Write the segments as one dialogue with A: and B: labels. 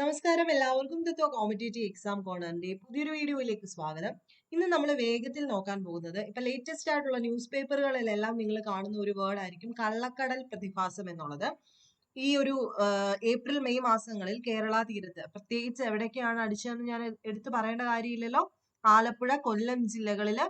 A: നമസ്കാരം. എല്ലാവർക്കും തത്വ competitive exam കോർണറിന്റെ പുതിയൊരു വീഡിയോയിലേക്ക് സ്വാഗതം. ഇന്ന് നമ്മൾ വേഗത്തിൽ നോക്കാൻ പോകുന്നത് ഇപ്പൊ ലേറ്റസ്റ്റ് ആയിട്ടുള്ള ന്യൂസ് പേപ്പറുകളിലെല്ലാം നിങ്ങൾ കാണുന്ന ഒരു വേർഡ് ആയിരിക്കും കള്ളക്കടൽ പ്രതിഭാസം എന്നുള്ളത്. ഈ ഒരു ഏപ്രിൽ മെയ് മാസങ്ങളിൽ കേരള തീരത്ത് പ്രത്യേകിച്ച് എവിടേക്കാണ് അടിച്ചതെന്ന് ഞാൻ എടുത്തു പറയേണ്ട കാര്യമില്ലല്ലോ. ആലപ്പുഴ കൊല്ലം ജില്ലകളിൽ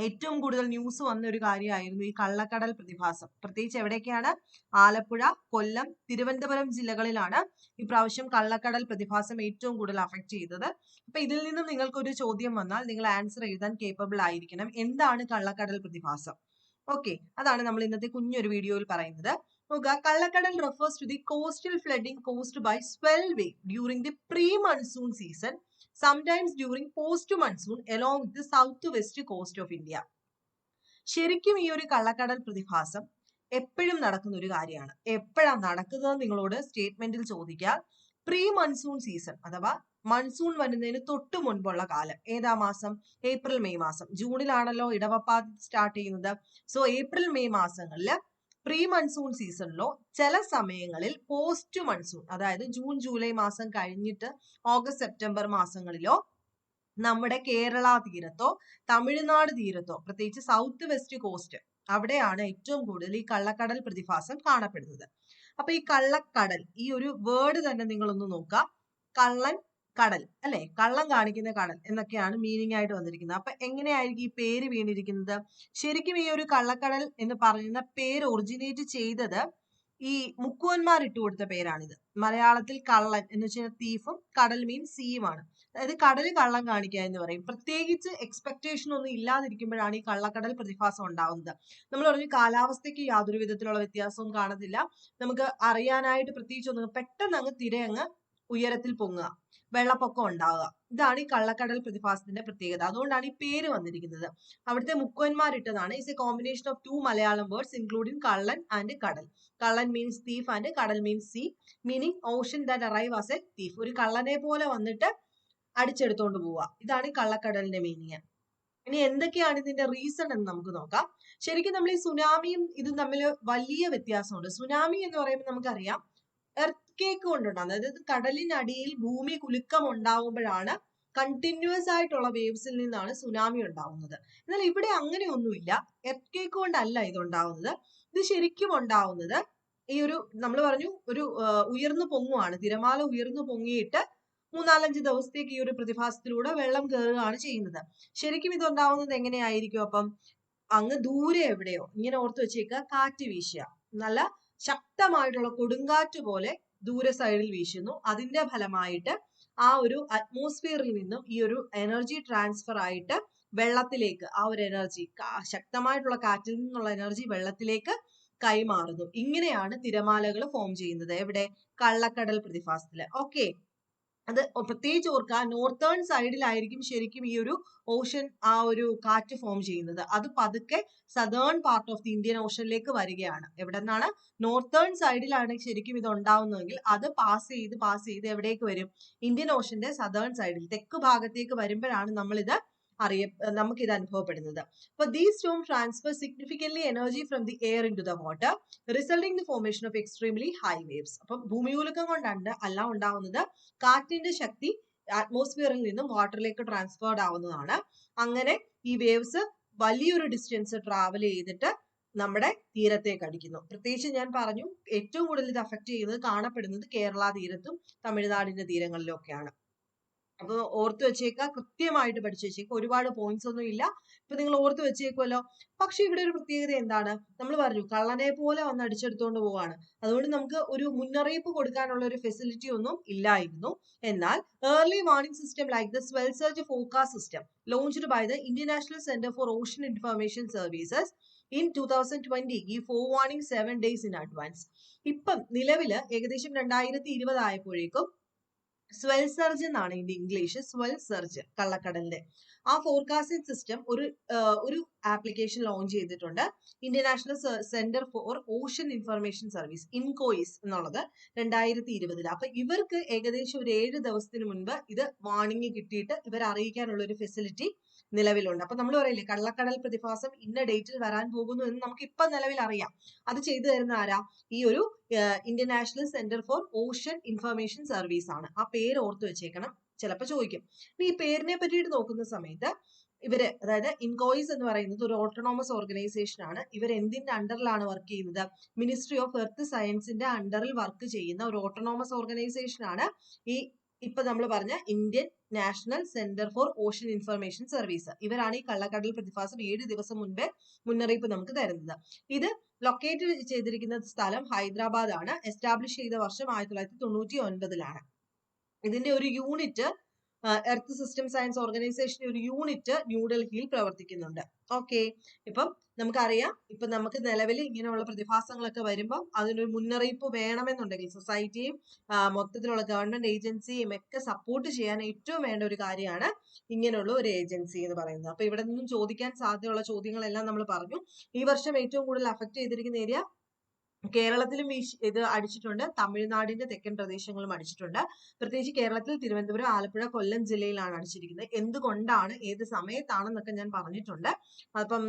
A: ഏറ്റവും കൂടുതൽ ന്യൂസ് വന്ന ഒരു കാര്യമായിരുന്നു ഈ കള്ളക്കടൽ പ്രതിഭാസം. പ്രത്യേകിച്ച് എവിടേക്കാണ് ആലപ്പുഴ കൊല്ലം തിരുവനന്തപുരം ജില്ലകളിലാണ് ഈ പ്രാവശ്യം കള്ളക്കടൽ പ്രതിഭാസം ഏറ്റവും കൂടുതൽ അഫക്ട് ചെയ്തത്. അപ്പൊ ഇതിൽ നിന്നും നിങ്ങൾക്ക് ഒരു ചോദ്യം വന്നാൽ നിങ്ങൾ ആൻസർ എഴുതാൻ കേപ്പബിൾ ആയിരിക്കണം. എന്താണ് കള്ളക്കടൽ പ്രതിഭാസം? ഓക്കെ അതാണ് നമ്മൾ ഇന്നത്തെ കുഞ്ഞൊരു വീഡിയോയിൽ പറയുന്നത്. നോക്കുക Kallakkadal refers to the coastal flooding caused by swell wave during the pre monsoon season sometimes during post monsoon along with south west coast of India ശരിക്കും ഈ ഒരു കള്ളക്കടൽ പ്രതിഭാസം എപ്പോഴും നടക്കുന്ന ഒരു കാര്യമാണ്. എപ്പോഴാണ് നടക്കുന്നത് നിങ്ങളോട് സ്റ്റേറ്റ്മെന്റിൽ ചോദിക്കാൻ പ്രീ മൺസൂൺ സീസൺ അഥവാ മൺസൂൺ വരുന്നതിന് തൊട്ട് മുൻപുള്ള കാലം. ഏതാ മാസം? ഏപ്രിൽ മെയ് മാസം. ജൂണിലാണല്ലോ ഇടവപ്പാതി സ്റ്റാർട്ട് ചെയ്യുന്നത്. സോ ഏപ്രിൽ മെയ് മാസങ്ങളിൽ പ്രീ മൺസൂൺ സീസണിലോ ചില സമയങ്ങളിൽ പോസ്റ്റ് മൺസൂൺ അതായത് ജൂൺ ജൂലൈ മാസം കഴിഞ്ഞിട്ട് ഓഗസ്റ്റ് സെപ്റ്റംബർ മാസങ്ങളിലോ നമ്മുടെ കേരള തീരത്തോ തമിഴ്നാട് തീരത്തോ പ്രത്യേകിച്ച് സൗത്ത് വെസ്റ്റ് കോസ്റ്റ് അവിടെയാണ് ഏറ്റവും കൂടുതൽ ഈ കള്ളക്കടൽ പ്രതിഭാസം കാണപ്പെടുന്നത്. അപ്പൊ ഈ കള്ളക്കടൽ ഈ ഒരു വേർഡ് തന്നെ നിങ്ങളൊന്ന് നോക്കുക. കള്ളൻ കടൽ അല്ലെ? കള്ളം കാണിക്കുന്ന കടൽ എന്നൊക്കെയാണ് മീനിങ് ആയിട്ട് വന്നിരിക്കുന്നത്. അപ്പൊ എങ്ങനെയായിരിക്കും ഈ പേര് വീണിരിക്കുന്നത്? ശരിക്കും ഈ ഒരു കള്ളക്കടൽ എന്ന് പറയുന്ന പേര് ഒറിജിനേറ്റ് ചെയ്തത് ഈ മുക്കുവന്മാർ ഇട്ടുകൊടുത്ത പേരാണിത്. മലയാളത്തിൽ കള്ളൻ എന്ന് വെച്ചാൽ തീഫും കടൽ മീൻ സീയുമാണ് അതായത് കടൽ കള്ളം കാണിക്കുക എന്ന് പറയും. പ്രത്യേകിച്ച് എക്സ്പെക്ടേഷൻ ഒന്നും ഇല്ലാതിരിക്കുമ്പോഴാണ് ഈ കള്ളക്കടൽ പ്രതിഭാസം ഉണ്ടാവുന്നത്. നമ്മൾ പറഞ്ഞു കാലാവസ്ഥയ്ക്ക് യാതൊരു വിധത്തിലുള്ള വ്യത്യാസവും കാണത്തില്ല. നമുക്ക് അറിയാനായിട്ട് പ്രത്യേകിച്ച് ഒന്നും പെട്ടെന്ന് അങ്ങ് തിരയങ്ങ് ഉയരത്തിൽ പൊങ്ങുക. വെള്ളപ്പൊക്കം ഉണ്ടാവുക. ഇതാണ് ഈ കള്ളക്കടൽ പ്രതിഭാസത്തിന്റെ പ്രത്യേകത. അതുകൊണ്ടാണ് ഈ പേര് വന്നിരിക്കുന്നത്. അവിടുത്തെ മുക്കുവന്മാരിട്ടതാണ് it's a combination of two Malayalam words including kallan and kadal. Kallan means thief and kadal means sea meaning ocean that arrive as a thief ഒരു കള്ളനെ പോലെ വന്നിട്ട് അടിച്ചെടുത്തോണ്ട് പോവുക. ഇതാണ് ഈ കള്ളക്കടലിന്റെ മീനിങ് ഇനി എന്തൊക്കെയാണ് ഇതിന്റെ റീസൺ എന്ന് നമുക്ക് നോക്കാം. ശരിക്കും നമ്മൾ ഈ സുനാമിയും ഇതും തമ്മിൽ വലിയ വ്യത്യാസമുണ്ട്. സുനാമി എന്ന് പറയുമ്പോൾ നമുക്കറിയാം കേക്ക് കൊണ്ടുണ്ടാകുന്നത് അതായത് കടലിനടിയിൽ ഭൂമി കുലുക്കം ഉണ്ടാകുമ്പോഴാണ് കണ്ടിന്യൂസ് ആയിട്ടുള്ള വേവ്സിൽ നിന്നാണ് സുനാമി ഉണ്ടാവുന്നത്. എന്നാൽ ഇവിടെ അങ്ങനെയൊന്നുമില്ല. എർത്ത് കേക്ക് കൊണ്ടല്ല ഇത് ഉണ്ടാവുന്നത് ഇത് ശരിക്കും ഉണ്ടാവുന്നത് ഈ ഒരു നമ്മൾ പറഞ്ഞു ഒരു ഉയർന്നു പൊങ്ങുവാണ്. തിരമാല ഉയർന്നു പൊങ്ങിയിട്ട് മൂന്നാലഞ്ച് ദിവസത്തേക്ക് ഈ ഒരു പ്രതിഭാസത്തിലൂടെ വെള്ളം കയറുകയാണ് ചെയ്യുന്നത്. ശരിക്കും ഇത് ഉണ്ടാവുന്നത് എങ്ങനെയായിരിക്കും അപ്പം? അങ്ങ് ദൂരെ എവിടെയോ ഇങ്ങനെ ഓർത്ത് വെച്ചേക്കുക കാറ്റ് വീശുക. നല്ല ശക്തമായിട്ടുള്ള കൊടുങ്കാറ്റ് പോലെ ദൂരെ സൈഡിൽ വീശുന്നു. അതിന്റെ ഫലമായിട്ട് ആ ഒരു അറ്റ്മോസ്ഫിയറിൽ നിന്നും ഈ ഒരു എനർജി ട്രാൻസ്ഫർ ആയിട്ട് വെള്ളത്തിലേക്ക് ആ ഒരു എനർജി ശക്തമായിട്ടുള്ള കാറ്റിൽ നിന്നുള്ള എനർജി വെള്ളത്തിലേക്ക് കൈമാറുന്നു. ഇങ്ങനെയാണ് തിരമാലകൾ ഫോം ചെയ്യുന്നത്. എവിടെ? കള്ളക്കടൽ പ്രതിഭാസത്തിൽ. ഓക്കെ അത് പ്രത്യേകിച്ച് ഓർക്കുക നോർത്തേൺ സൈഡിലായിരിക്കും ശരിക്കും ഈ ഒരു ഓഷൻ ആ ഒരു കാറ്റ് ഫോം ചെയ്യുന്നത്. അത് പതുക്കെ southern part of the Indian ഓഷനിലേക്ക് വരികയാണ്. എവിടെ നിന്നാണ്? നോർത്തേൺ സൈഡിലാണ് ശരിക്കും ഇത് ഉണ്ടാവുന്നതെങ്കിൽ അത് പാസ് ചെയ്ത് പാസ് ചെയ്ത് എവിടേക്ക് വരും? ഇന്ത്യൻ ഓഷന്റെ സദേൺ സൈഡിൽ തെക്ക് ഭാഗത്തേക്ക് വരുമ്പോഴാണ് നമ്മളിത് അറിയ നമുക്ക് ഇത് അനുഭവപ്പെടുന്നത്. അപ്പൊ these storm transfer significantly energy from the air into the water resulting the formation of extremely high waves അപ്പം ഭൂമിയുലക്കം കൊണ്ടാണ് അല്ല ഉണ്ടാവുന്നത്. കാറ്റിന്റെ ശക്തി അറ്റ്മോസ്ഫിയറിൽ നിന്നും വാട്ടറിലേക്ക് ട്രാൻസ്ഫേർഡ് ആവുന്നതാണ്. അങ്ങനെ ഈ വേവ്സ് വലിയൊരു ഡിസ്റ്റൻസ് ട്രാവൽ ചെയ്തിട്ട് നമ്മുടെ തീരത്തേക്ക് അടിക്കുന്നു. പ്രത്യേകിച്ച് ഞാൻ പറഞ്ഞു ഏറ്റവും കൂടുതൽ ഇത് അഫക്റ്റ് ചെയ്യുന്നത് കാണപ്പെടുന്നത് കേരള തീരത്തും തമിഴ്നാടിന്റെ തീരങ്ങളിലും ഒക്കെയാണ് അപ്പൊ ഓർത്ത് വെച്ചേക്കുക കൃത്യമായിട്ട് പഠിച്ചു വെച്ചേക്കുക ഒരുപാട് പോയിന്റ്സ് ഒന്നും ഇല്ല. ഇപ്പൊ നിങ്ങൾ ഓർത്ത് വെച്ചേക്കുമല്ലോ പക്ഷെ ഇവിടെ ഒരു പ്രത്യേകത എന്താണ്? നമ്മൾ പറഞ്ഞു കള്ളനെ പോലെ വന്ന് അടിച്ചെടുത്തോണ്ട് പോവാണ്. അതുകൊണ്ട് നമുക്ക് ഒരു മുന്നറിയിപ്പ് കൊടുക്കാനുള്ള ഒരു ഫെസിലിറ്റി ഒന്നും ഇല്ലായിരുന്നു. എന്നാൽ early warning system like the swell surge forecast system launched by the Indian National Centre for Ocean Information Services in two thousand twenty ഈ forewarning seven days in advance ഇപ്പം നിലവിൽ ഏകദേശം രണ്ടായിരത്തി ഇരുപത് ആയപ്പോഴേക്കും സ്വെൽ സർജ് എന്നാണ് ഇതിന്റെ ഇംഗ്ലീഷ് സ്വെൽ സർജ് കള്ളക്കടലിന്റെ. ആ ഫോർകാസ്റ്റിംഗ് സിസ്റ്റം ഒരു ഒരു ആപ്ലിക്കേഷൻ ലോഞ്ച് ചെയ്തിട്ടുണ്ട്. International Centre for Ocean Information Service INCOIS എന്നുള്ളത് രണ്ടായിരത്തി ഇരുപതിൽ അപ്പൊ ഇവർക്ക് ഏകദേശം ഒരു ഏഴ് ദിവസത്തിന് മുൻപ് ഇത് വാണിംഗ് കിട്ടിയിട്ട് ഇവർ അറിയിക്കാനുള്ള ഒരു ഫെസിലിറ്റി നിലവിലുണ്ട്. അപ്പൊ നമ്മൾ പറയില്ലേ കള്ളക്കടൽ പ്രതിഭാസം ഇന്ന ഡേറ്റിൽ വരാൻ പോകുന്നു എന്ന് നമുക്ക് ഇപ്പൊ നിലവിൽ അറിയാം അത് ചെയ്തു തരുന്ന ആരാ? ഈ ഒരു Indian National Centre for Ocean Information Service ആണ്. ആ പേര് ഓർത്തു വെച്ചേക്കണം. ചിലപ്പോൾ ചോദിക്കും. ഈ പേരിനെ പറ്റിയിട്ട് നോക്കുന്ന സമയത്ത് ഇവർ അതായത് ഇൻകോയിസ് എന്ന് പറയുന്നത് ഒരു ഓട്ടോണോമസ് ഓർഗനൈസേഷൻ ആണ്. ഇവർ എന്തിന്റെ അണ്ടറിലാണ് വർക്ക് ചെയ്യുന്നത്? മിനിസ്ട്രി ഓഫ് എർത്ത് സയൻസിന്റെ അണ്ടറിൽ വർക്ക് ചെയ്യുന്ന ഒരു ഓട്ടോണോമസ് ഓർഗനൈസേഷൻ ആണ്. ഈ ഇപ്പൊ നമ്മൾ പറഞ്ഞ Indian National Centre for Ocean Information Service ഇവരാണ് ഈ കള്ളക്കടൽ പ്രതിഭാസം ഏഴ് ദിവസം മുൻപേ മുന്നറിയിപ്പ് നമുക്ക് തരുന്നത്. ഇത് ലൊക്കേറ്റ് ചെയ്തിരിക്കുന്ന സ്ഥലം ഹൈദരാബാദ് ആണ്. എസ്റ്റാബ്ലിഷ് ചെയ്ത വർഷം ആയിരത്തി തൊള്ളായിരത്തി തൊണ്ണൂറ്റി ഒൻപതിലാണ്. ഇതിന്റെ ഒരു unit Earth System Science Organisation ഒരു യൂണിറ്റ് ന്യൂഡൽഹിയിൽ പ്രവർത്തിക്കുന്നുണ്ട്. ഓക്കെ ഇപ്പം നമുക്കറിയാം ഇപ്പൊ നമുക്ക് നിലവിൽ ഇങ്ങനെയുള്ള പ്രതിഭാസങ്ങളൊക്കെ വരുമ്പോൾ അതിനൊരു മുന്നറിയിപ്പ് വേണമെന്നുണ്ടെങ്കിൽ സൊസൈറ്റിയും മൊത്തത്തിലുള്ള ഗവൺമെന്റ് ഏജൻസിയും ഒക്കെ സപ്പോർട്ട് ചെയ്യാൻ ഏറ്റവും വേണ്ട ഒരു കാര്യമാണ് ഇങ്ങനെയുള്ള ഒരു ഏജൻസി എന്ന് പറയുന്നത്. അപ്പൊ ഇവിടെ നിന്നും ചോദിക്കാൻ സാധ്യതയുള്ള ചോദ്യങ്ങളെല്ലാം നമ്മൾ പറഞ്ഞു. ഈ വർഷം ഏറ്റവും കൂടുതൽ അഫക്ട് ചെയ്തിരിക്കുന്ന ഏരിയ കേരളത്തിലും ഈ ഇത് അടിച്ചിട്ടുണ്ട്. തമിഴ്നാടിന്റെ തെക്കൻ പ്രദേശങ്ങളും അടിച്ചിട്ടുണ്ട്. പ്രത്യേകിച്ച് കേരളത്തിൽ തിരുവനന്തപുരം ആലപ്പുഴ കൊല്ലം ജില്ലയിലാണ് അടിച്ചിരിക്കുന്നത്. എന്തുകൊണ്ടാണ് ഏത് സമയത്താണെന്നൊക്കെ ഞാൻ പറഞ്ഞിട്ടുണ്ട്. അപ്പം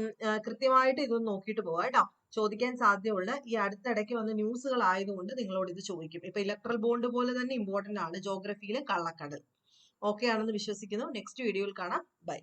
A: കൃത്യമായിട്ട് ഇതൊന്ന് നോക്കിയിട്ട് പോവാം കേട്ടോ. ചോദിക്കാൻ സാധ്യതയുള്ള ഈ അടുത്തിടയ്ക്ക് വന്ന ന്യൂസുകൾ ആയതുകൊണ്ട് നിങ്ങളോട് ഇത് ചോദിക്കും. ഇപ്പൊ ഇലക്ട്രൽ ബോണ്ട് പോലെ തന്നെ ഇമ്പോർട്ടന്റ് ആണ്. ജോഗ്രഫിയിലെ കള്ളക്കടൽ. ഓക്കെ ആണെന്ന് വിശ്വസിക്കുന്നു. നെക്സ്റ്റ് വീഡിയോയിൽ കാണാം. ബൈ